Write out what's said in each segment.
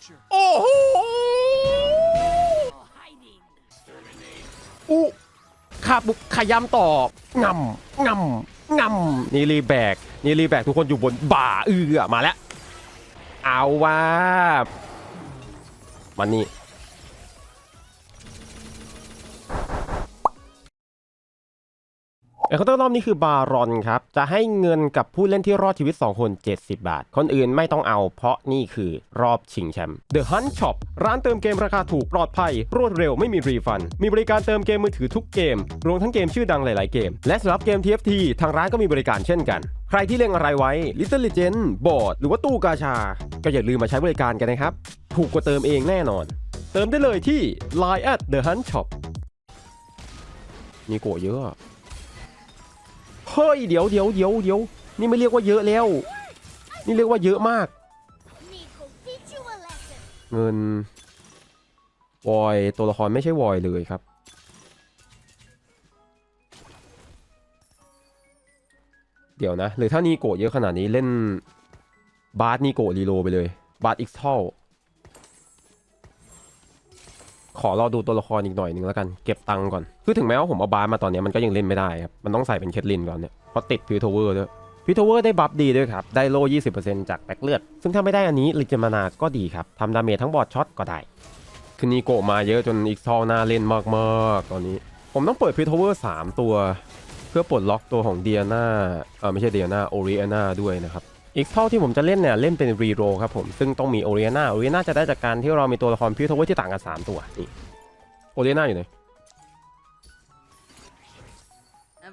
future. โอ้โหอุขาบุกขยำต่องำงำงำนี่รีแบกนี่รีแบกทุกคนอยู่บนบ่าเอือมาแล้ว เอาว่ามันนี่ เอเคานเตอร์รอบนี้คือบารอนครับ จะให้เงินกับผู้เล่นที่รอดชีวิต 2 คน 70 บาท คนอื่นไม่ต้องเอาเพราะนี่คือรอบชิงแชมป์ The Hunt Shop ร้านเติมเกมราคาถูกปลอดภัย รวดเร็วไม่มีรีฟัน มีบริการเติมเกมมือถือทุกเกม รวมทั้งเกมชื่อดังหลาย ๆ เกม และสำหรับเกม TFT ทางร้านก็มีบริการเช่นกัน ใครที่เล็งอะไรไว้ Little Legend บอร์ดหรือว่าตู้กาชา ก็อย่าลืมมาใช้บริการกันนะครับ ถูกกว่าเติมเองแน่นอน เติมได้เลยที่ Line at The Hunt Shop มีโกเยอะ เฮ้ยเดี๋ยวเดี๋ยวเดี๋ยวเดี๋ยวนี่ไม่เรียกว่าเยอะแล้ว นี่เรียกว่าเยอะมาก เงินวอยตัวละครไม่ใช่วอยเลยครับ เดี๋ยวนะหรือถ้านีโกะเยอะขนาดนี้เล่นบาร์สนีโกะรีโลไปเลยบาร์สอีกเท่า ขอรอดูตัวละครอีกหน่อยหนึ่งแล้วกันเก็บตังค์ก่อน คือถึงแม้ว่าผมเอาบาสมาตอนนี้มันก็ยังเล่นไม่ได้ครับ มันต้องใส่เป็นเคทลินก่อนเนี่ยเพราะติดพิวทเวอร์ด้วยพิวทเวอร์ได้บัฟดีด้วยครับ ได้โล่20%จากแบ็กเลือด ซึ่งถ้าไม่ได้อันนี้ลิจมานาก็ดีครับทำดาเมจทั้งบอดช็อตก็ได้คือนีโกมาเยอะจนอีกทอลน่าเล่นมากๆตอนนี้ ผมต้องเปิดพิวทเวอร์3ตัว เพื่อปลดล็อกตัวของเดียนาเออไม่ใช่เดียนาโอริเอนาด้วยนะครับ อีกเท่าที่ผมจะเล่นเนี่ยเล่นเป็นรีโรครับผมซึ่งต้องมีโอเริเอนาโอเริเอนาจะได้จากการที่เรามีตัวละครพิวทเวอร์ที่ต่างกัน3ตัวนี่โอเริเอนาอยู่ไหน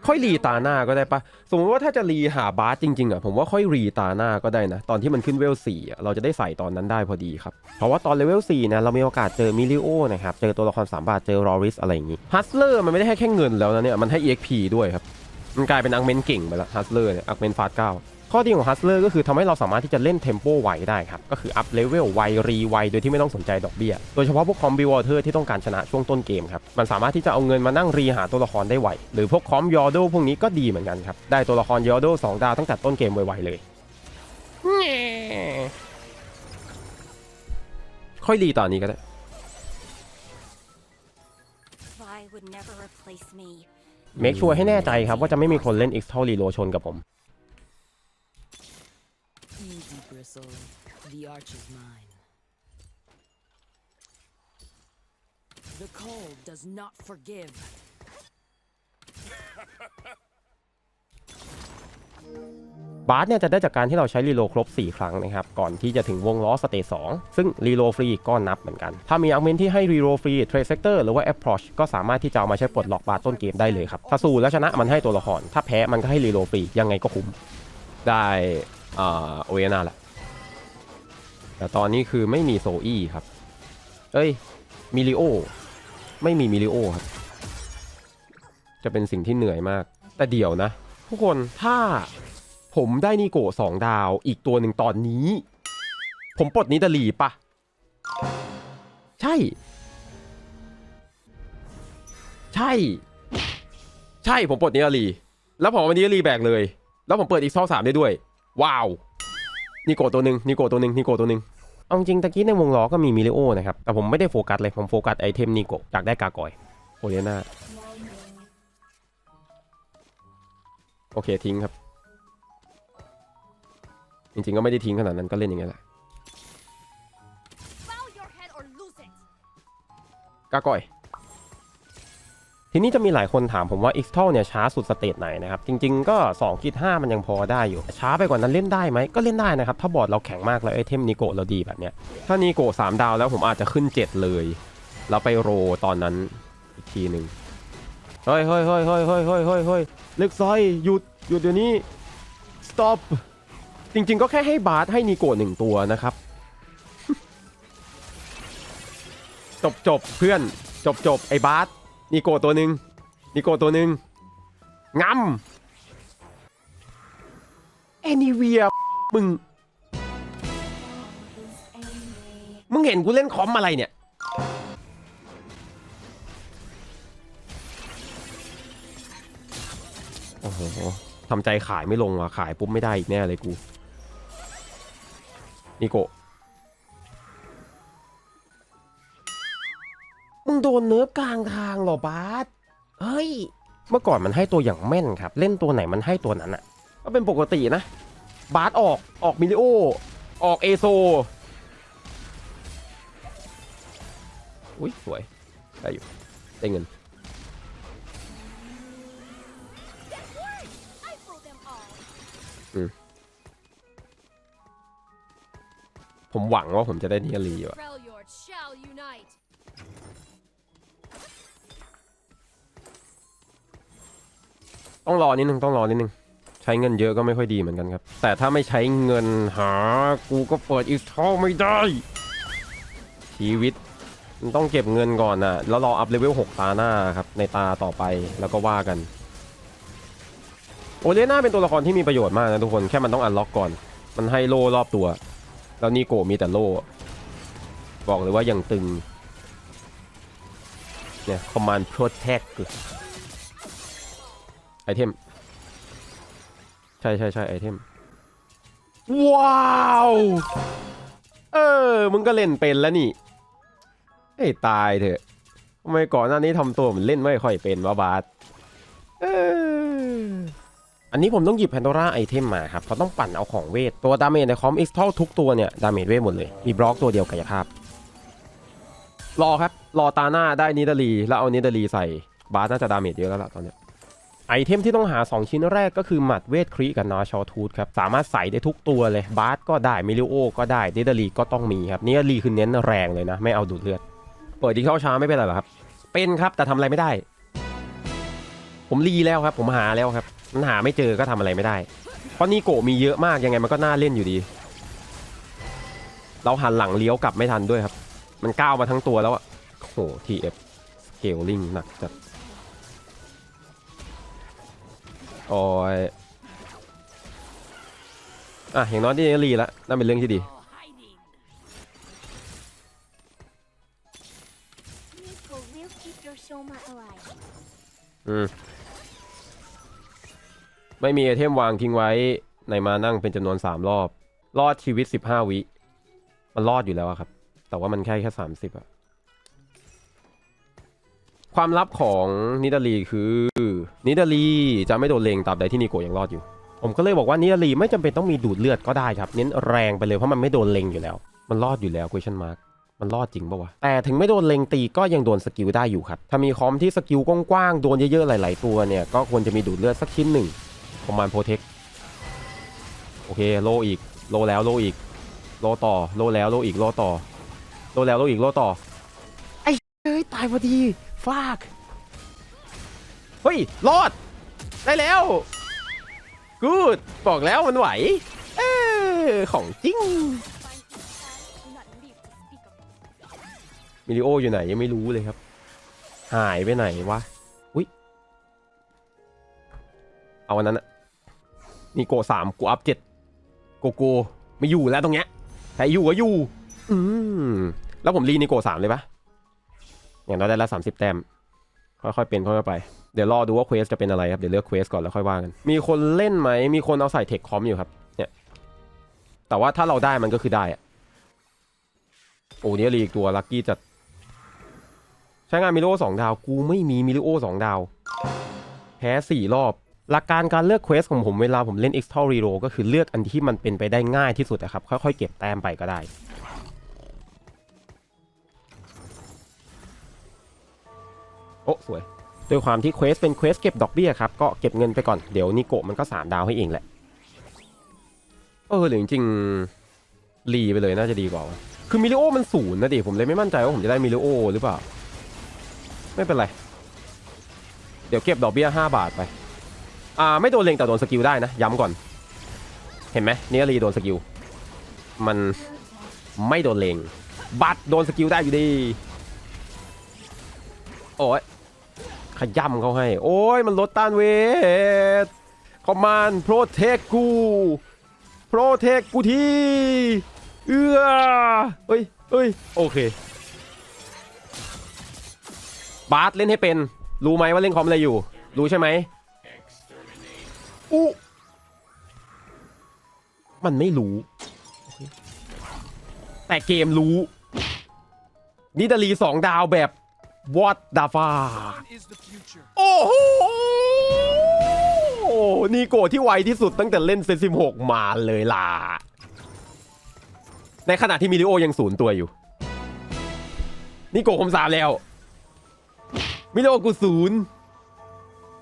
ค่อยรีตาหน้าก็ได้ปะสมมติว่าถ้าจะรีหาบาสจริงๆอะผมว่าค่อยรีตาหน้าก็ได้นะ ตอนที่มันขึ้นเวล4อ่เราจะได้ใส่ตอนนั้นได้พอดีครับ เพราะว่าตอนเลเวล4เนี่ยเรามีโอกาสเจอมิลิโอนะครับ เจอตัวละคร3บาทเจอรอริสอะไรอย่างงี้ฮัสเลอร์มันไม่ได้ให้แค่เงินแล้วนะเนี่ย มันให้ EXP ด้วยครับ มันกลายเป็นอังเมนเก่งไปล้วฮัสเลอร์เนี่ยอังเมนฟาสเก้า ข้อดีของฮัสเลอร์ก็คือทำให้เราสามารถที่จะเล่นเทมโปไวได้ครับ ก็คืออัพเลเวลไวรีไวโดยที่ไม่ต้องสนใจดอกเบี้ย โดยเฉพาะพวกคอมบิวอเทอร์ที่ต้องการชนะช่วงต้นเกมครับ มันสามารถที่จะเอาเงินมานั่งรีหาตัวละครได้ไว หรือพวกคอมยอโดพวกนี้ก็ดีเหมือนกันครับ ได้ตัวละครยอโด2ดาวตั้งแต่ต้นเกมไวๆเลยแง่ค่อยรีตอนนี้ก็ได้ Vi would never replace me. เมคชัวร์ให้แน่ใจครับว่าจะไม่มีคนเล่น x t o r e l o ชนกับผม Easy, Bristle. The arch is mine. The cold does not forgive. บาสเนี่ยจะได้จากการที่เราใช้รีโหลดครบ 4 ครั้งนะครับ ก่อนที่จะถึงวงล้อสเตจ2ซึ่งรีโหลดฟรีก็นับเหมือนกัน ถ้ามีอัลเมนที่ให้รีโหลดฟรีเทรดเซกเตอร์หรือว่าแอปพรอชก็สามารถที่จะเอามาใช้ปลดล็อกบาสต้นเกมได้เลยครับ ถ้าสู้แล้วชนะมันให้ตัวละคร ถ้าแพ้มันก็ให้รีโหลดฟรียังไงก็คุ้ม ได้อ่าโอเอนาละ แต่ตอนนี้คือไม่มีโซอี้ครับ เอ้ย มิลิโอ ไม่มีมิลิโอครับ จะเป็นสิ่งที่เหนื่อยมาก แต่เดี๋ยวนะ ทุกคนถ้าผมได้นิโกะสองดาวอีกตัวหนึ่งตอนนี้ ผมปลดนิดาลีปะ ใช่ ใช่ ใช่ผมปลดนิดาลี แล้วผมเอานิดาลีแบกเลย แล้วผมเปิดอีกซอสามได้ด้วย ว้าว นิโกตัวหนึ่งนิโกตัวหนึ่งนิโกตัวหนึ่งเอาจริงตะกี้ในวงล้อก็มีมิเลโอนะครับ แต่ผมไม่ได้โฟกัสเลย ผมโฟกัสไอเทมนิโกะอยากได้กากอย โอเลียนาโอเคทิ้งครับ จริงๆก็ไม่ได้ทิ้งขนาดนั้นก็เล่นอย่างเงี้ยแหละกากอย ทีนี้จะมีหลายคนถามผมว่า x t o l เนี่ยช้าสุดสเตจไหนนะครับ จริงๆก็2กิ5มันยังพอได้อยู่ ช้าไปกว่านั้นเล่นได้ไหมก็เล่นได้นะครับ ถ้าบอร์ดเราแข็งมากแล้วไอเทมนิโกะเราดีแบบเนี้ยถ้านิโกะ3ดาวแล้วผมอาจจะขึ้น 7 เลยแล้วไปโรตอนนั้นอีกทีหนึ่งเฮ้ยเฮ้ยเฮ้ยเฮ้ยเฮ้ยเฮ้ยเฮ้ยเฮ้ยเล็กซอยหยุดหยุดเดี๋ยวนี้ stop จริงๆ ก็แค่ให้บาสให้นิโกะหนึ่งตัวนะครับ จบจบเพื่อนจบจบไอ้บาส นิโกตัวหนึ่งนิโกตัวหนึ่งงำแอนิเวียมึง มึงเห็นกูเล่นคอมอะไรเนี่ย โอ้โหทำใจขายไม่ลงว่ะ ขายปุ๊บไม่ได้อีกแน่เลยกูนิโกะ นเนิร์ฟกลางทางเหรอบาสเฮ้ย เมื่อก่อนมันให้ตัวอย่างแม่นครับ เล่นตัวไหนมันให้ตัวนั้นอะก็เป็นปกตินะ บาสออกออกมิลิโอ ออกเอโซ อุ้ยสวย ได้อยู่ ได้เงินผมหวังว่าผมจะได้นิยลีอยู่อะ ต้องรอนิดนึงต้องรอนิดนึงใช้เงินเยอะก็ไม่ค่อยดีเหมือนกันครับ แต่ถ้าไม่ใช้เงินหา กูก็เปิดอีกเท่าไม่ได้ ชีวิตมันต้องเก็บเงินก่อนนะแล้วรออัพเลเวล6ตาหน้าครับ ในตาต่อไปแล้วก็ว่ากัน โอเลน่าเป็นตัวละครที่มีประโยชน์มากนะทุกคนแค่มันต้องอันล็อกก่อน มันให้โล่รอบตัว แล้วนี่โกมีแต่โล่บอกเลยว่ายังตึงเนี่ย command protect ไอเทม ใช่ใช่ใช่ไอเทม ว้าว เออ มึงก็เล่นเป็นแล้วนี่ไอ้ยตายเถอะทำไมก่อนหน้านี้ทำตัวเหมือนเล่นไม่ค่อยเป็นวะบาสเอออันนี้ผมต้องหยิบแพนโดร่าไอเทมมาครับเพราะต้องปั่นเอาของเวท ตัวดาเมจในคอมอิสทอลทุกตัวเนี่ย ดาเมจเวทหมดเลย มีบล็อกตัวเดียวกายภาพ รอครับ รอตาหน้าได้นิดาลี แล้วเอานิดาลีใส่บาสน่าจะดาเมจเยอะแล้วล่ะตอนเนี้ย ไอเทมที่ต้องหา 2 ชิ้นแรกก็คือหมัดเวทครีกับนอชอทูธครับ สามารถใส่ได้ทุกตัวเลย บาสก็ได้ มิลิโอก็ได้เดดาลีก็ต้องมีครับนี่ลีคือเน้นแรงเลยนะ ไม่เอาดูดเลือด เปิดดีเข้าช้าไม่เป็นไรหรอครับ เป็นครับแต่ทำอะไรไม่ได้ ผมรีแล้วครับ ผมหาแล้วครับมันหาไม่เจอก็ทำอะไรไม่ได้ เพราะนี่โกมีเยอะมากยังไงมันก็น่าเล่นอยู่ดี เราหันหลังเลี้ยวกลับไม่ทันด้วยครับ มันก้าวมาทั้งตัวแล้วอะโอ้โหทีเอฟสเกลลิงหนักจัด โอ้ยอะอย่างน้อยที่รีแล้วนั่นเป็นเรื่องที่ดีอืมไม่มีไอเทมวางทิ้งไว้ในมานั่งเป็นจำนวน3รอบ รอดชีวิต15วิ มันรอดอยู่แล้วครับ แต่ว่ามันแค่แค่30อะ ความลับของนิดาลีคือนิดาลีจะไม่โดนเลงตราบใดที่นิโกะยังรอดอยู่ ผมก็เลยบอกว่านิดาลีไม่จำเป็นต้องมีดูดเลือดก็ได้ครับ เน้นแรงไปเลยเพราะมันไม่โดนเลงอยู่แล้ว มันรอดอยู่แล้ว question mark มันรอดจริงปะวะ แต่ถึงไม่โดนเลงตีก็ยังโดนสกิลได้อยู่ครับ ถ้ามีคอมที่สกิลกว้างๆ โดนเยอะๆ หลายๆ ตัวเนี่ย ก็ควรจะมีดูดเลือดสักชิ้นหนึ่งประมาณโปรเทค โอเค โลอีก โลแล้วโลอีก โลต่อ โลแล้วโลอีก โลต่อ โลแล้วโลอีก โลต่อ ไอ้เอ้ยตายพอดีากเฮ้ย รอด ได้แล้วกูดบอกแล้วมันไหว เออของจริง มิลิโออยู่ไหนยังไม่รู้เลยครับ หายไปไหนวะ อุ้ย เอาวันนั้นอะนี่โกสามกูอัพเจ็ดโกโกไม่อยู่แล้วตรงเนี้ยใครอยู่ก็อยู่ อืม แล้วผมรีนี่โกสามเลยปะ อย่างน้อยได้ละสามสิบแต้มค่อยๆเป็นค่อยๆไป เดี๋ยวรอดูว่าเควสจะเป็นอะไรครับ เดี๋ยวเลือกเควสก่อนแล้วค่อยว่ากัน มีคนเล่นไหม มีคนเอาใส่เทคคอมอยู่ครับ เนี่ย แต่ว่าถ้าเราได้มันก็คือได้อะโอ้เนี่ยรีอีกตัวลัคกี้จัด ใช้งานมิลิโอสองดาว กูไม่มีมิลิโอสองดาว แพ้สี่รอบ หลักการการเลือกเควสของผมเวลาผมเล่น e x t o r Reroll ก็คือเลือกอันที่มันเป็นไปได้ง่ายที่สุดนะครับ ค่อยๆเก็บแต้มไปก็ได้ โอ้สวยด้วยความที่เควสเป็นเควสเก็บดอกเบี้ยครับก็เก็บเงินไปก่อนเดี๋ยวนิโกะมันก็3ดาวให้เองแหละเออหรือจริงรีไปเลยน่าจะดีกว่า คือมิลิโอมันศูนย์นะดิผมเลยไม่มั่นใจว่าผมจะได้มิลิโอหรือเปล่า ไม่เป็นไร เดี๋ยวเก็บดอกเบี้ย5บาทไป อ่าไม่โดนเลงแต่โดนสกิลได้นะ ย้ำก่อน เห็นไหมเนี่ยรีโดนสกิล มันไม่โดนเลงบัตรโดนสกิลได้อยู่ดี โอ้ย ขย่ำเขาให้ โอ้ยมันลดต้านเวทคอมมานโปรเทคกูโปรเทคกูทีเอื้อเฮ้ยเฮ้ยโอเค บาสเล่นให้เป็น รู้ไหมว่าเล่นคอมอะไรอยู่ รู้ใช่ไหมอู้มันไม่รู้ แต่เกมรู้ นิดาลีสองดาวแบบ what the fuck โอ้โห นี่โกที่ไวที่สุดตั้งแต่เล่นเซนซิมหกมาเลยล่ะ ในขณะที่มิลิโอยังศูนย์ตัวอยู่ นี่โกผมสามแล้ว มิลิโอกูศูนย์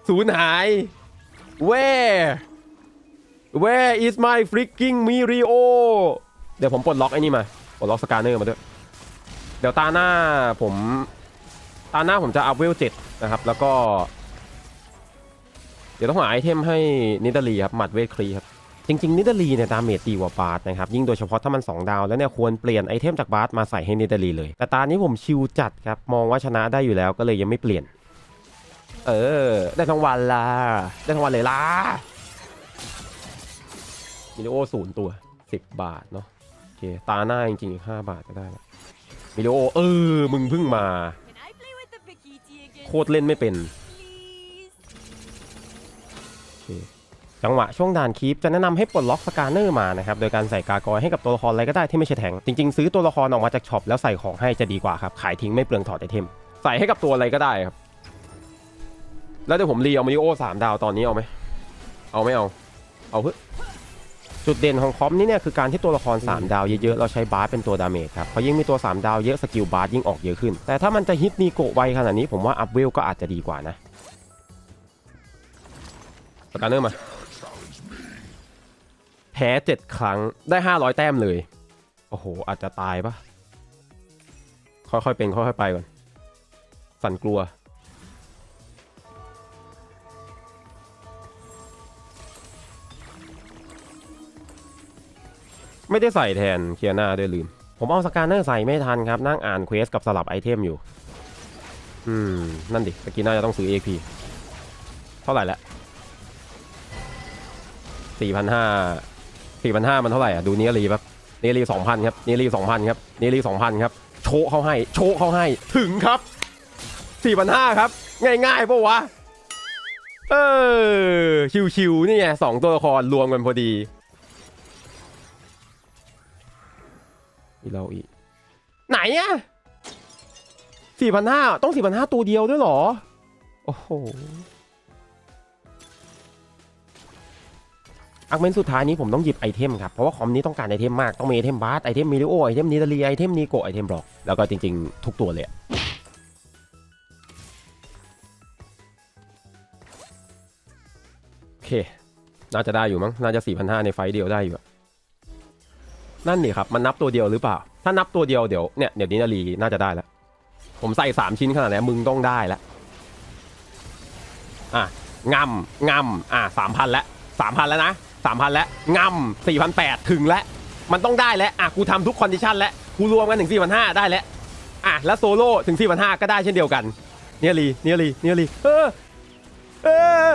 ศูนย์หาย where where is my freaking Mirio เดี๋ยวผมปลดล็อกไอ้นี่มา ปลดล็อกสกาเนอร์มาด้วย เดี๋ยวตาหน้าผม ตาหน้าผมจะอัพเวลเจ็ดนะครับ แล้วก็ เดี๋ยวต้องหาไอเทมให้นิดาลีครับหมัดเวทครีครับจริงๆนิดาลีเนี่ยดาเมจดีกว่าบาสนะครับยิ่งโดยเฉพาะถ้ามัน 2 ดาวแล้วเนี่ยควรเปลี่ยนไอเทมจากบาสมาใส่ให้นิดาลีเลย แต่ตานี้ผมชิวจัดครับ มองว่าชนะได้อยู่แล้วก็เลยยังไม่เปลี่ยน เออ ได้ทั้งวันละได้ทั้งวันเลยล่ะมิลิโอศูนย์ตัว 10 บาทเนาะโอเคตาหน้าจริงๆอีก5บาทก็ได้ละมิลิโอเออมึงเพิ่งมา โคตรเล่นไม่เป็น จังหวะช่วงด่านคีปจะแนะนำให้ปลดล็อกสกาเนอร์มานะครับโดยการใส่กากอยให้กับตัวละครอะไรก็ได้ที่ไม่ใช่แทงจริงๆ ซื้อตัวละครออกมาจากช็อปแล้วใส่ของให้จะดีกว่าครับขายทิ้งไม่เปลืองถอดไอเทมใส่ให้กับตัวอะไรก็ได้ครับแล้วเดี๋ยวผมรีเอามาริโอสามดาวตอนนี้เอาไหมเอาไม่เอาเอาเพื่อ จุดเด่นของคอมนี้เนี่ยคือการที่ตัวละคร 3 ดาวเยอะๆ เราใช้บาสเป็นตัวดาเมจครับเพราะยิ่งมีตัว 3 ดาวเยอะสกิลบาสยิ่งออกเยอะขึ้น แต่ถ้ามันจะฮิตนีโกะไวขนาดนี้ผมว่าอัพเวลก็อาจจะดีกว่านะสกาเนอร์มา แพ้เจ็ดครั้งได้ 500 แต้มเลย โอ้โห อาจจะตายปะค่อยๆเป็นค่อยๆไปก่อน สั่นกลัว ไม่ได้ใส่แทนเคียนาด้วยลืม ผมเอาสกาเนอร์ใส่ไม่ทันครับ นั่งอ่านเควสกับสลับไอเทมอยู่ อืม นั่นดิตะกี้น่าจะต้องซื้อ AP เท่าไหร่ละสี่พันห้าสี่พันห้ามันเท่าไหร่อะ ดูเนียรีแบบเนียรีสองพันครับเนียรีสองพันครับเนียรีสองพันครับ โชว์เขาให้ โชว์เขาให้ ถึงครับสี่พันห้าครับ ง่ายๆปะวะ เออ ชิวๆนี่ไงสองตัวละครรวมกันพอดี อีเราอีก ไหนอะสี่พันห้าต้องสี่พันห้าตัวเดียวด้วยเหรอ โอ้โหอักเมนสุดท้ายนี้ผมต้องหยิบไอเทมครับ เพราะว่าคอมนี้ต้องการไอเทมมาก ต้องมีไอเทมบาสไอเทมมิลิโอไอเทมนิดาลีไอเทมนีโกไอเทมบล็อก แล้วก็จริงๆ ทุกตัวเลยโอเค น่าจะได้อยู่มั้ง น่าจะสี่พันห้าในไฟเดียวได้อยู่ นั่นนี่ครับมันนับตัวเดียวหรือเปล่า ถ้านับตัวเดียวเดี๋ยวเนี่ยเดี๋ยวนี้นาลีน่าจะได้แล้ว ผมใส่สามชิ้นขนาดนี้มึงต้องได้แล้วอะงำงำอะสามพันแล้วสามพันแล้วนะสามพันแล้วงำสี่พันแปดถึงแล้วมันต้องได้แล้วอะกูทำทุกคอนดิชันแล้วกูรวมกันถึงสี่พันห้าได้แล้วอะแล้วโซโล่ถึงสี่พันห้าก็ได้เช่นเดียวกันเนียลีเนียลีเนียลีเออเออ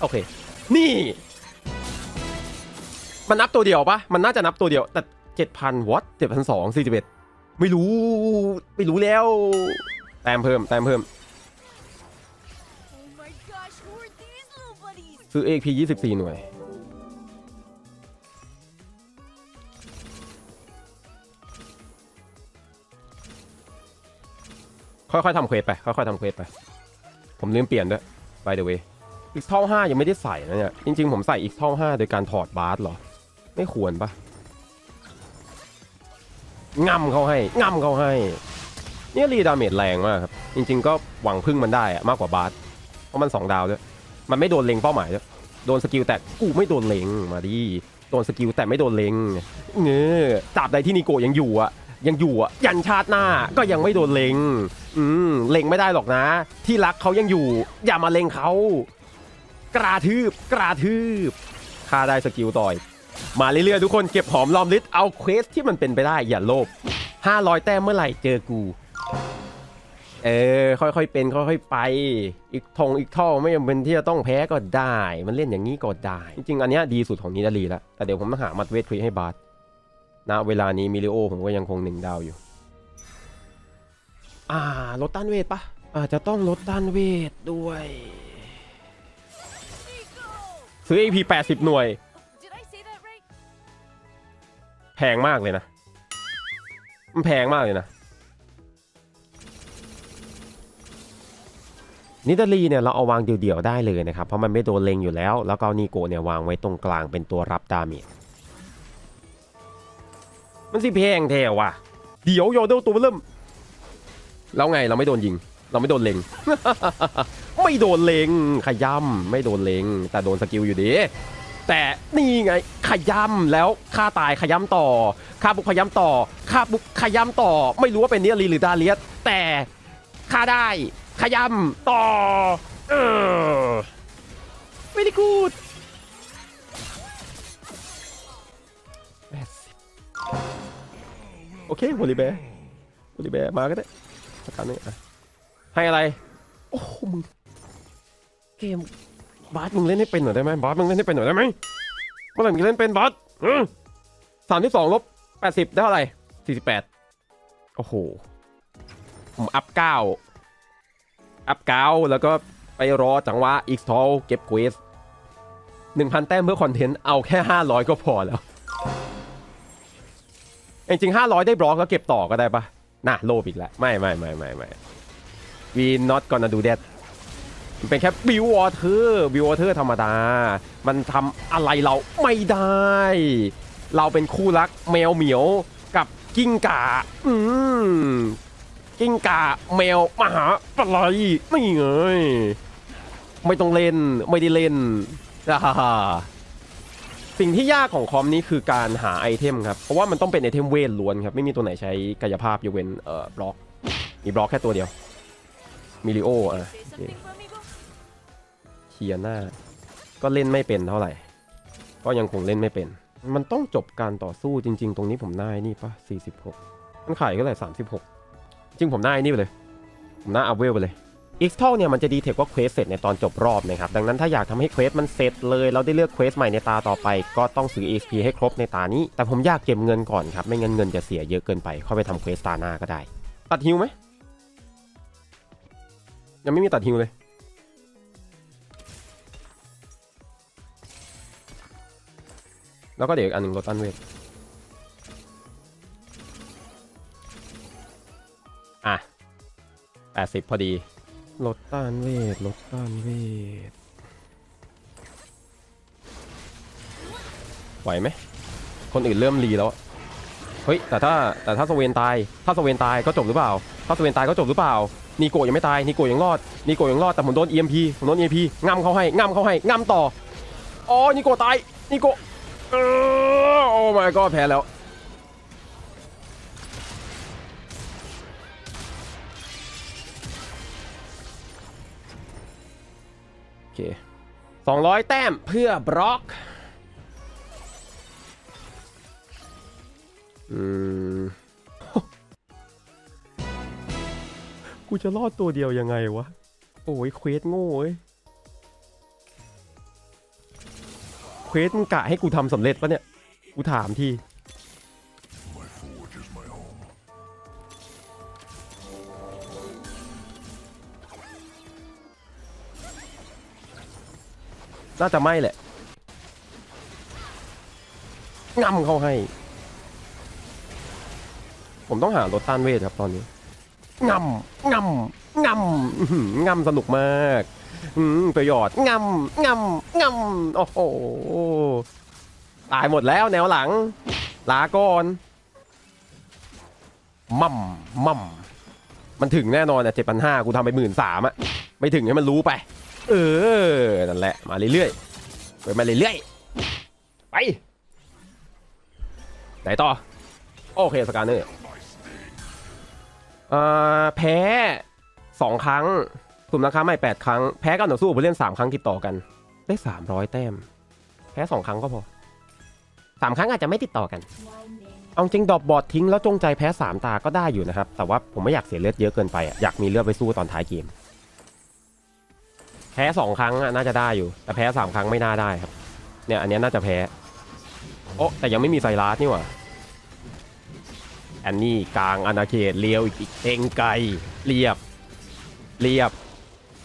โอเค นี่ มันนับตัวเดียวปะมันน่าจะนับตัวเดียว แต่เจ็ดพันวอตเจ็ดพันสองสี่สิบเอ็ดไม่รู้ ไม่รู้แล้ว แต้มเพิ่ม แต้มเพิ่ม Oh my gosh, who are these little buddies? ซื้อ AP ยี่สิบสี่หน่วย ค่อยๆทำเควสไป ค่อยๆทำเควสไป ผมลืมเปลี่ยนด้วย by the way อีกเท่าห้ายังไม่ได้ใส่นะเนี่ย จริงๆ ผมใส่อีกเท่าห้าโดยการถอดบาสเหรอ ไม่ควรปะง่ำเขาให้ง่ำเขาให้ เนี่ยรีดาเมจแรงมากครับ จริง ๆ ก็หวังพึ่งมันได้อะมากกว่าบาสเพราะมันสองดาวด้วย มันไม่โดนเล็งเป้าหมายด้วยโดนสกิลแต่กูไม่โดนเล็งมาดิโดนสกิลแต่ไม่โดนเล็งเงอจับใดที่นิโกยังอยู่อะยังอยู่อะยันชาติหน้าก็ยังไม่โดนเล็ง อืมเล็งไม่ได้หรอกนะ ที่รักเขายังอยู่ อย่ามาเล็งเขากระทืบกระทืบฆ่าได้สกิลต่อย มาเรื่อยๆทุกคนเก็บหอมรอมริดเอาเควสที่มันเป็นไปได้อย่าโลภ500 แต้มเมื่อไหร่เจอกู เออ ค่อยๆเป็นค่อยๆไป อีกทงอีกท่อไม่จำเป็นที่จะต้องแพ้ก็ได้ มันเล่นอย่างนี้ก็ได้ จริงๆ อันเนี้ยดีสุดของนิดาลีแล้วแต่เดี๋ยวผมต้องหามัดเวทครีให้บาสณเวลานี้มิลิโอผมก็ยังคงหนึ่งดาวอยู่ อ่าลดต้านเวทปะอาจจะต้องลดต้านเวทด้วย ซื้อ AP 80 หน่วย แพงมากเลยนะ มันแพงมากเลยนะ นิตาลีเนี่ยเราเอาวางเดี่ยวๆได้เลยนะครับ เพราะมันไม่โดนเล็งอยู่แล้ว แล้วก็นีโกเนี่ยวางไว้ตรงกลางเป็นตัวรับดาเมจ มันสิแพงแท้ว่ะ เดี๋ยวโยเดลตัวเริ่ม แล้วไงเราไม่โดนยิง เราไม่โดนเล็ง ไม่โดนเล็ง ขย้ำไม่โดนเล็ง แต่โดนสกิลอยู่ดี แต่นี่ไงขย้ำแล้วฆ่าตายขย้ำต่อฆ่าบุกขย้ำต่อฆ่าบุกขย้ำต่อ ไม่รู้ว่าเป็นเนียรีหรือดาเลียสแต่ฆ่าได้ขย้ำต่อเออไม่ได้กูดโอเคโอลิเบร์โอลิเบร์มาก็ได้สักการนี้อะให้อะไร โอ้มึงเกม บาสมึงเล่นให้เป็นหน่อยได้ไหมบาสมึงเล่นให้เป็นหน่อยได้ไหมเมื่อไหร่มึงเล่นเป็นบาสสามที่สองลบแปดสิบได้เท่าไหร่สี่สิบแปดโอ้โหผมอัพเก้าอัพเก้าแล้วก็ไปรอจังหวะอีกทอลเก็บเควสหนึ่งพันแต้มเพื่อคอนเทนต์เอาแค่ห้าร้อยก็พอแล้วจริงๆห้าร้อยได้บล็อกแล้วเก็บต่อก็ได้ปะน่ะโลภอีกแล้ว ไม่ไม่ไม่ไม่ไม่ we not gonna do that มันเป็นแค่บิววอเตอร์บิววอเตอร์ธรรมดา มันทำอะไรเราไม่ได้ เราเป็นคู่รักแมวเหมียวกับกิ้งก่า อืมกิ้งก่าแมวมหาปลายไม่เงยไม่ต้องเล่นไม่ได้เล่นฮ่าฮ่าสิ่งที่ยากของคอมนี้คือการหาไอเทมครับ เพราะว่ามันต้องเป็นไอเทมเวทล้วนครับ ไม่มีตัวไหนใช้กายภาพยกเว้นเอ่อบล็อก มีบล็อกแค่ตัวเดียวมิลิโออะ เคียหน่าก็เล่นไม่เป็นเท่าไหร่ ก็ยังคงเล่นไม่เป็น มันต้องจบการต่อสู้จริง ๆ ตรงนี้ผมได้นี่ปะ46 มันขายก็เลย36 จริงผมได้นี่ไปเลย ผมน่าอัพเวลไปเลยอีกเท่าเนี่ยมันจะดีเทคว่าเควสเสร็จในตอนจบรอบนะครับ ดังนั้นถ้าอยากทำให้เควสมันเสร็จเลยเราได้เลือกเควสใหม่ในตาต่อไป ก็ต้องซื้อ XP ให้ครบในตานี้ แต่ผมอยากเก็บเงินก่อนครับ ไม่งั้นเงินจะเสียเยอะเกินไป เข้าไปทำเควสตาหน้าก็ได้ ตัดฮิวไหมยังไม่มีตัดฮิวเลย แล้วก็เดี๋ยวอีกอันหนึ่งลดต้านเวทอะแปดสิบพอดีลดต้านเวทลดต้านเวทไหวไหม คนอื่นเริ่มรีแล้วอะเฮ้ย แต่ถ้าแต่ถ้าสเวนตาย ถ้าสเวนตายก็จบหรือเปล่า ถ้าสเวนตายก็จบหรือเปล่า นีโกะยังไม่ตาย นีโกะยังรอด นีโกะยังรอด แต่ผมโดน EMP ผมโดน EMP ง่ำเข้าให้ง่ำเข้าให้ง่ำต่อ อ๋อ นีโกะตาย นีโกะเออ โอ้ my god แพ้แล้ว โอเค200แต้มเพื่อบล็อก อืม กูจะรอดตัวเดียวยังไงวะ โอ้ยเควสโง่เอ้ย ควสมึงกะให้กูทำสำเร็จปะเนี่ย กูถามทีน่าจะไม่แหละงำเขาให้ ผมต้องหารถต้านเวทครับตอนนี้งำงำงำงำสนุกมาก อืมประโยชน์งำงำงำโอ้โหตายหมดแล้วแนวหลัง ลาก่อนมั่มมั่มมันถึงแน่นอนอะเจ็ดพันห้ากูทำไปหมื่นสามอะ ไม่ถึงให้มันรู้ไป เออ นั่นแหละ มาเรื่อยๆไปมาเรื่อยๆไป ไหนต่อ โอเคสการเนอร์อ่อแพ้สองครั้ง สุ่มราคาใหม่แปดครั้ง แพ้การต่อสู้ผู้เล่นสามครั้งติดต่อกัน ได้สามร้อยแต้ม แพ้สองครั้งก็พอสามครั้งอาจจะไม่ติดต่อกัน เอาจริงดอปบอดทิ้งแล้วจงใจแพ้สามตาก็ได้อยู่นะครับ แต่ว่าผมไม่อยากเสียเลือดเยอะเกินไปอะอยากมีเลือดไปสู้ตอนท้ายเกม แพ้สองครั้งน่าจะได้อยู่ แต่แพ้สามครั้งไม่น่าได้ครับ เนี่ยอันนี้น่าจะแพ้ โอ้แต่ยังไม่มีไซรัสนี่หว่าอันนี้กลางอาณาเขตเลียวอีกเองไกลเรียบ เรียบ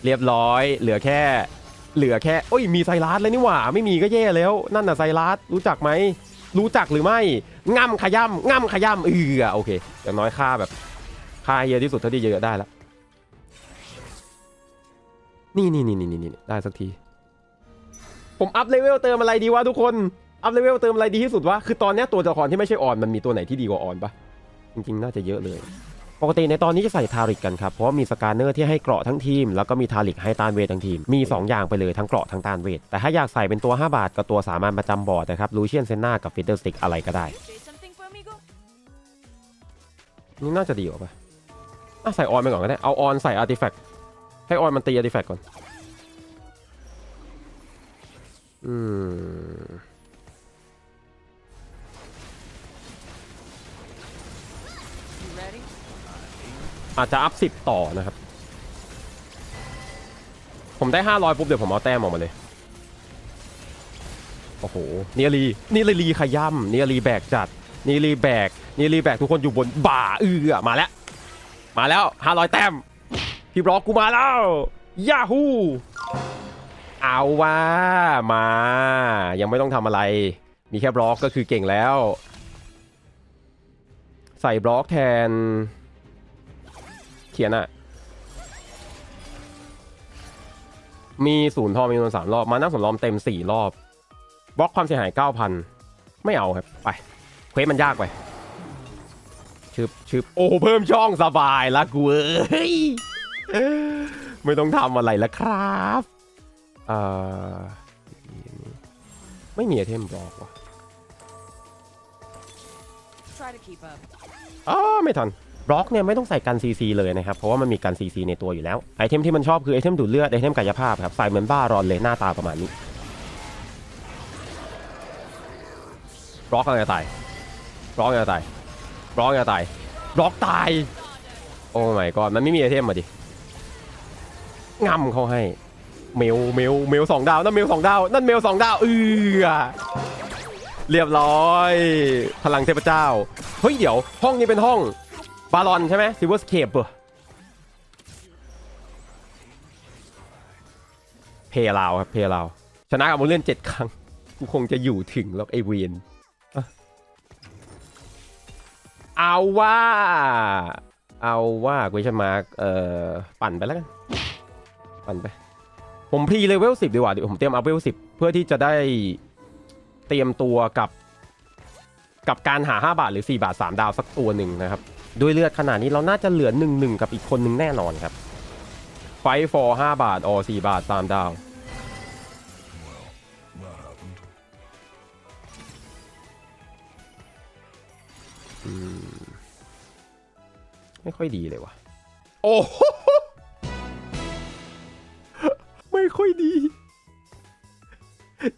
เรียบร้อย เหลือแค่ เหลือแค่โอ้ยมีไซรัสเลยนี่หว่า ไม่มีก็แย่แล้ว นั่นน่ะไซรัสรู้จักไหม รู้จักหรือไม่ง่ำขย่ำง่ำขย่ำเออโอเคอย่างน้อยค่าแบบค่าเยอะที่สุดเท่าที่เยอะได้แล้วนี่นี่นี่นี่นี่ได้สักที ผมอัพเลเวลเติมอะไรดีวะทุกคน อัพเลเวลเติมอะไรดีที่สุดวะ คือตอนนี้ตัวละครที่ไม่ใช่ออนมันมีตัวไหนที่ดีกว่าออนปะจริงๆ น่าจะเยอะเลย ปกติในตอนนี้จะใส่ทาริกกันครับ เพราะว่ามีสกาเนอร์ที่ให้เกราะทั้งทีม แล้วก็มีทาริกให้ต้านเวททั้งทีม มี 2 อย่างไปเลยทั้งเกราะทั้งต้านเวท แต่ถ้าอยากใส่เป็นตัว 5 บาทกับตัวสามัญประจำบอร์ดนะครับลูเชียนเซนนากับฟิเตอร์สติกอะไรก็ได้ นี่น่าจะดีกว่าปะอะใส่ออนไปก่อนก็ได้ เอาออนใส่อาร์ติแฟกต์ให้ออนมันตีอาร์ติแฟกต์ก่อน อืม อาจจะอัพสิบต่อนะครับ ผมได้500ปุ๊บเดี๋ยวผมเอาแต้มออกมาเลย โอ้โหเนียรีนี่เลยรีขย่ำเนียรีแบกจัดนี่รีแบกนี่รีแบกทุกคนอยู่บนบ่าเอือมาแล้ว มาแล้ว500แต้ม พี่บล็อกกูมาแล้วยาฮูเอาว่ามา ยังไม่ต้องทำอะไร มีแค่บล็อกก็คือเก่งแล้ว ใส่บล็อกแทน ขียนอะมีศูนย์ทองมีจำนวนสามรอบ มานั่งสำรองเต็มสี่รอบบล็อกความเสียหายเก้าพันไม่เอาครับ ไป เควสมันยากไปชึบชึบโอ้เพิ่มช่องสบายละกูเอ้ยไม่ต้องทำอะไรแล้วครับเอ่อไม่มีไอเทมบล็อกว่ะ Try to keep up. อ๋อไม่ทัน บล็อกเนี่ยไม่ต้องใส่กัน CC เลยนะครับ เพราะว่ามันมีกัน CC ในตัวอยู่แล้ว ไอเทมที่มันชอบคือไอเทมดูดเลือด ไอเทมกายภาพครับ ใส่เหมือนบ้ารอนเลยหน้าตาประมาณนี้บล็อกอะไรตายบล็อกอะไรตายบล็อกอะไรตายบล็อกตาย โอ้ไม่ก่อนมันไม่มีไอเทมมาดิงำเขาให้ เมลเมลเมลสองดาว นั่นเมลสองดาว นั่นเมลสองดาว เอือเรียบร้อย พลังเทพเจ้า เฮ้ย เดี๋ยว ห้องนี้เป็นห้อง บาลอนใช่ไหมซิเวอร์สเคปเพลาวครับเพลาวชนะกับโมเลียนเจ็ดครั้ง กูคงจะอยู่ถึงแล้วไอเวนเอาว่า เอาว่ากูจะมาเอ่อ ปั่นไปแล้วกัน ปั่นไป ผมพรีเลเวลสิบดีกว่าเดี๋ยวผมเตรียมอัพเลเวลสิบเพื่อที่จะได้เตรียมตัวกับ กับการหา 5 บาทหรือ 4 บาท 3 ดาวสักตัวหนึ่งนะครับ ด้วยเลือดขนาดนี้เราน่าจะเหลือ1 1กับอีกคนหนึ่งแน่นอนครับ ไฟฟอร์5บาทออ4บาท3ดาวอืมไม่ค่อยดีเลยว่ะ โอ้โหไม่ค่อยดี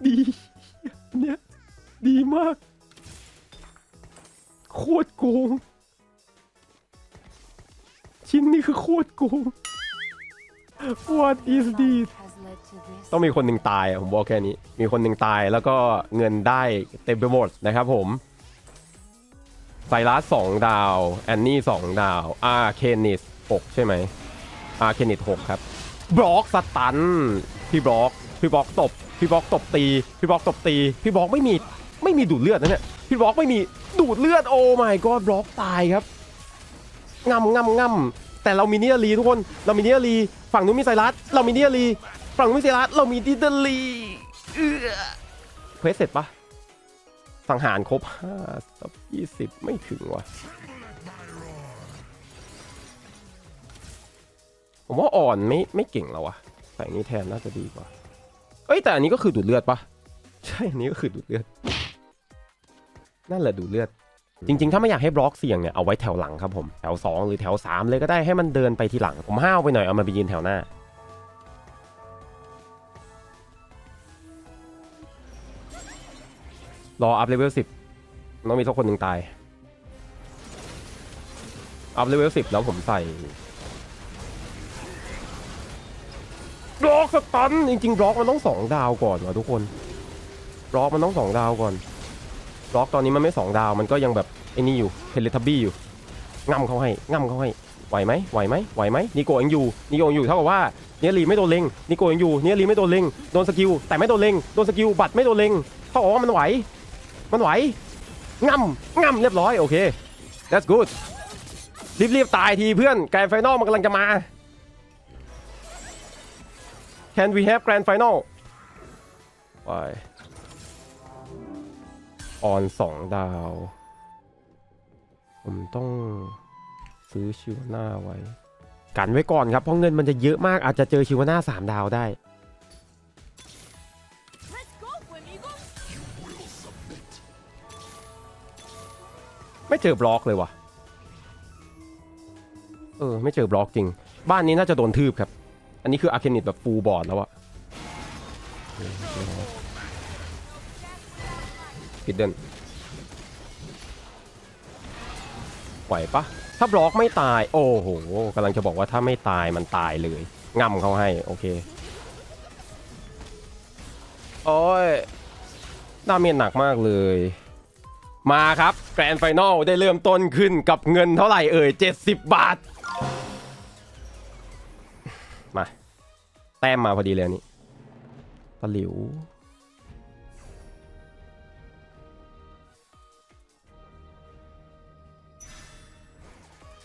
ดีเนี่ยดีมาก โคตรโกง ชิ้นนี้คือโคตรโกง What is this ต้องมีคนหนึ่งตายผมบอกแค่นี้ มีคนหนึ่งตายแล้วก็เงินได้เต็มไปหมดนะครับผมไซรัสสองดาว แอนนี่สองดาว อาร์เคนิสหกใช่ไหม อาร์เคนิสหกครับ บล็อกสตัน พี่บล็อก พี่บล็อกตบ พี่บล็อกตบตี พี่บล็อกตบตี พี่บล็อกไม่มี ไม่มีดูดเลือดนะเนี่ย พี่บล็อกไม่มีดูดเลือด โอ้ my god บล็อกตายครับ งำงำงำแต่เรามีเนียรีทุกคน เรามีเนียรี ฝั่งนู้นมีไซรัส เรามีเนียรี ฝั่งนู้นมีไซรัส เรามีดิเดลีเออเควสเสร็จปะสังหารครบห้าสับยี่สิบไม่ถึงว่ะ ผมว่าอ่อนไม่ไม่เก่งแล้ววะใส่นี้แทนน่าจะดีกว่า เอ้ยแต่อันนี้ก็คือดูดเลือดปะใช่ อันนี้ก็คือดูดเลือด นั่นแหละดูดเลือด จริงๆ ถ้าไม่อยากให้บล็อกเสี่ยงเนี่ยเอาไว้แถวหลังครับผม แถว 2 หรือแถว 3 เลยก็ได้ให้มันเดินไปทีหลัง ผมห้าวไปหน่อยเอามาไปยืนแถวหน้า รออัพเลเวลสิบต้องมีสักคนหนึ่งตาย อัพเลเวลสิบแล้วผมใส่บล็อกสตันจริงๆบล็อกมันต้องสองดาวก่อนวะทุกคนบล็อกมันต้องสองดาวก่อน ล็อกตอนนี้มันไม่สองดาวมันก็ยังแบบไอ้นี่อยู่เพลทบี้อยู่ง่ำเขาให้ง่ำเขาให้ไหวไหมไหวไหมไหวไหมนิโกยังอยู่นิโกยังอยู่เท่ากับว่าเนียรีไม่โดนเล็งนิโกยังอยู่เนียรีไม่โดนเล็งโดนสกิลแต่ไม่โดนเล็งโดนสกิลบัตรไม่โดนเล็งเท่ากับว่ามันไหว มันไหวง่ำง่ำเรียบร้อยโอเค that's good รีบๆตายทีเพื่อนไกลไฟนอลมันกำลังจะมา can we have grand final ไป ออนสองดาว ผมต้องซื้อชิวาน่าไว้ กันไว้ก่อนครับ เพราะเงินมันจะเยอะมากอาจจะเจอชิวาน่าสามดาวได้ Let's go, Fuemigo. ไม่เจอบล็อกเลยว่ะเออ ไม่เจอบล็อกจริง บ้านนี้น่าจะโดนทืบครับ อันนี้คืออาร์เคนิตแบบฟูลบอร์ดแล้วอะ ปิดเดินไหวปะถ้าบล็อกไม่ตาย โอ้โหกำลังจะบอกว่าถ้าไม่ตายมันตายเลยง่ำเขาให้ โอเค โอ้ยดาเมจหนักมากเลย มาครับแกรนด์ไฟนอลได้เริ่มต้นขึ้นกับเงินเท่าไหร่เอ่ย 70 บาท มา แต้มมาพอดีเลยนนี่ตะหลิว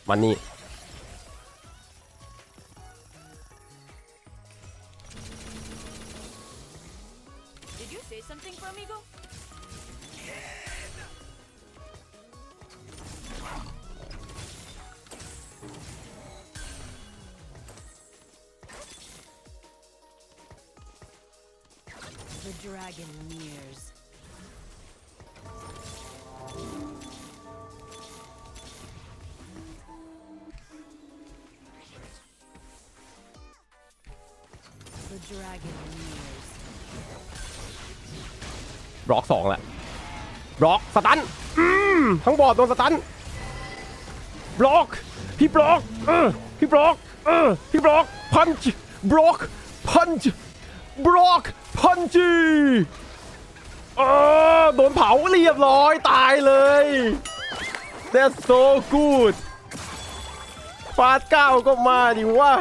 มันนี่ สองแหละบล็อกสตันอืมทั้งบอร์ดโดนสตันบล็อกพี่บล็อกเออพี่บล็อกเออพี่บล็อกพันช์บล็อกพันช์บล็อกพันจีเออโดนเผาเรียบร้อยตายเลย That's so good ฟาดเก้าก็มาดิว่า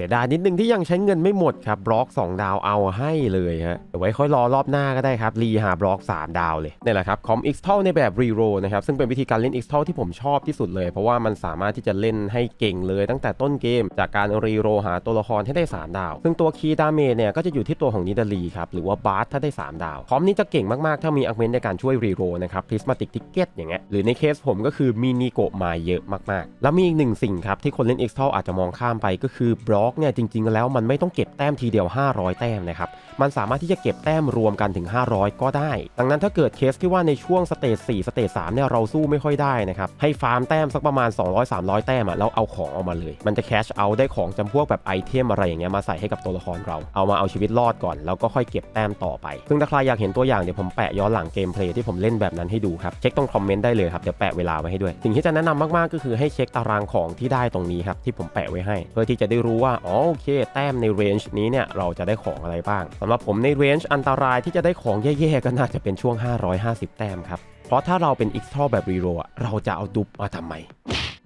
สียดายนิดนึงที่ยังใช้เงินไม่หมดครับบล็อก 2 ดาวเอาให้เลยฮะเดี๋ยวไว้ค่อยรอรอบหน้าก็ได้ครับรีหาบล็อก 3 ดาวเลยนี่แหละครับคอม x t a l ในแบบรีโรนะครับซึ่งเป็นวิธีการเล่น x t a l ที่ผมชอบที่สุดเลย เพราะว่ามันสามารถที่จะเล่นให้เก่งเลยตั้งแต่ต้นเกม จากการรีโรหาตัวละครให้ได้ 3 ดาว ซึ่งตัวคีย์ดาเมจเนี่ยก็จะอยู่ที่ตัวของนิดาลีครับหรือว่าบาร์ถ้าได้ 3 ดาวคอมนี้จะเก่งมากๆ ถ้ามีอักเมนในการช่วยรีโรนะครับพ r ิสมาติกทิกเก็ตอย่างเงี้ยหรือในเคสผมก็คือมีนีโกะมาเยอะมากๆ แล้วมีอีกหนึ่งสิ่งครับที่คนเล่น x t a l อาจจะมองข้ามไปก็คือบล็อกเนี่ยจริงๆ แล้วมันไม่ต้องเก็บแต้มทีเดียว 500 แต้มนะครับ มันสามารถที่จะเก็บแต้มรวมกันถึง 500 ก็ได้ ดังนั้นถ้าเกิดเคสที่ว่าในช่วงสเตจ4สเตจ3เนี่ยเราสู้ไม่ค่อยได้นะครับ ให้ฟาร์มแต้มสักประมาณ 200-300 แต้มอะแล้วเอาของออกมาเลย มันจะแคชเอาได้ของจำพวกแบบไอเทมอะไรอย่างเงี้ยมาใส่ให้กับตัวละครเรา เอามาเอาชีวิตรอดก่อน แล้วก็ค่อยเก็บแต้มต่อไป ซึ่งถ้าใครอยากเห็นตัวอย่างเดี๋ยวผมแปะย้อนหลังเกมเพลย์ที่ผมเล่นแบบนั้นให้ดูครับ เช็คตรงคอมเมนต์ได้เลยครับ เดี๋ยวแปะเวลาไว้ให้ด้วย สิ่งที่จะแนะนำมากๆ ก็คือให้เช็คตารางของที่ได้ตรงนี้ครับที่ผมแปะไว้ให้ เพื่อที่จะได้รู้ว่าอ๋อโอเค แต้มในเรนจ์นี้เนี่ยเราจะได้ของอะไรบ้างสำหรับผมในเรนจ์อันตรายที่จะได้ของแย่ๆก็น่าจะเป็นช่วง 550 แต้มครับ เพราะถ้าเราเป็น x t r a แบบรีโรอะเราจะเอาดุบมาทำไม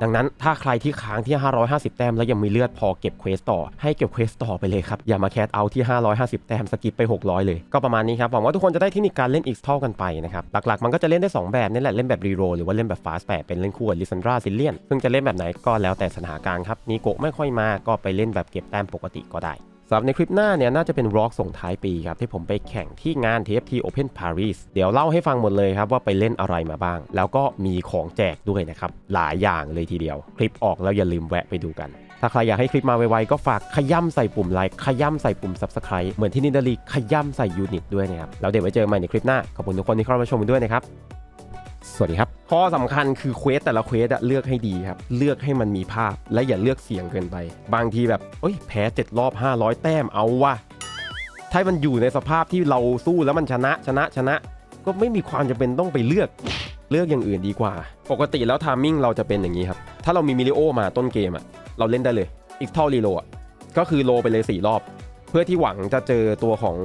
ดังนั้นถ้าใครที่ค้างที่ 550 แต้มแล้วยังมีเลือดพอเก็บเควสต่อ ให้เก็บเควสต่อไปเลยครับ อย่ามาแคสเอาที่ 550 แต้มสกิปไป 600 เลย ก็ประมาณนี้ครับ หวังว่าทุกคนจะได้เทคนิคการเล่น x t a l กันไปนะครับ หลักๆ มันก็จะเล่นได้ 2 แบบนี่แหละ เล่นแบบรีโรหรือว่าเล่นแบบฟาสแปเป็นเล่นคู่กับลิซันดราซิเลียนซึ่งจะเล่นแบบไหนก็แล้วแต่สถานการณ์ครับนีโกะไม่ค่อยมาก็ไปเล่นแบบเก็บแต้มปกติก็ได้ สำหรับในคลิปหน้าเนี่ยน่าจะเป็นร็อกส่งท้ายปีครับ ที่ผมไปแข่งที่งาน TFT Open Paris เดี๋ยวเล่าให้ฟังหมดเลยครับว่าไปเล่นอะไรมาบ้าง แล้วก็มีของแจกด้วยนะครับ หลายอย่างเลยทีเดียว คลิปออกแล้วอย่าลืมแวะไปดูกัน ถ้าใครอยากให้คลิปมาไวๆก็ฝากขย่ำใส่ปุ่มไลค์ขย่ำใส่ปุ่ม Subscribe เหมือนที่นิดาลีขย่ำใส่ยูนิตด้วยนะครับแล้วเดี๋ยวไว้เจอกันใหม่ในคลิปหน้าขอบคุณทุกคนที่เข้ามาชมด้วยนะครับ สวัสดีครับ ข้อสำคัญคือเควสแต่ละเควสเลือกให้ดีครับ เลือกให้มันมีภาพและอย่าเลือกเสียงเกินไป บางทีแบบเอ้ยแพ้เจ็ดรอบ 500 แต้มเอาวะถ้ามันอยู่ในสภาพที่เราสู้แล้วมันชนะชนะชนะ ก็ไม่มีความจำเป็นต้องไปเลือกเลือกอย่างอื่นดีกว่า ปกติแล้วทามมิ่งเราจะเป็นอย่างนี้ครับ ถ้าเรามีมิลิโอมาต้นเกมอะเราเล่นได้เลยอีกท่อรีโลอะก็คือโลไปเลย 4 รอบ เพื่อที่หวังจะเจอตัวของ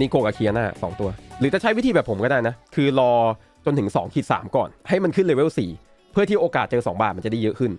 นิโกกับเคียนาสองตัว หรือจะใช้วิธีแบบผมก็ได้นะ คือรอ จนถึง2ขีด3ก่อน ให้มันขึ้นเลเวล4เพื่อที่โอกาสเจอ 2 บาทมันจะได้เยอะขึ้น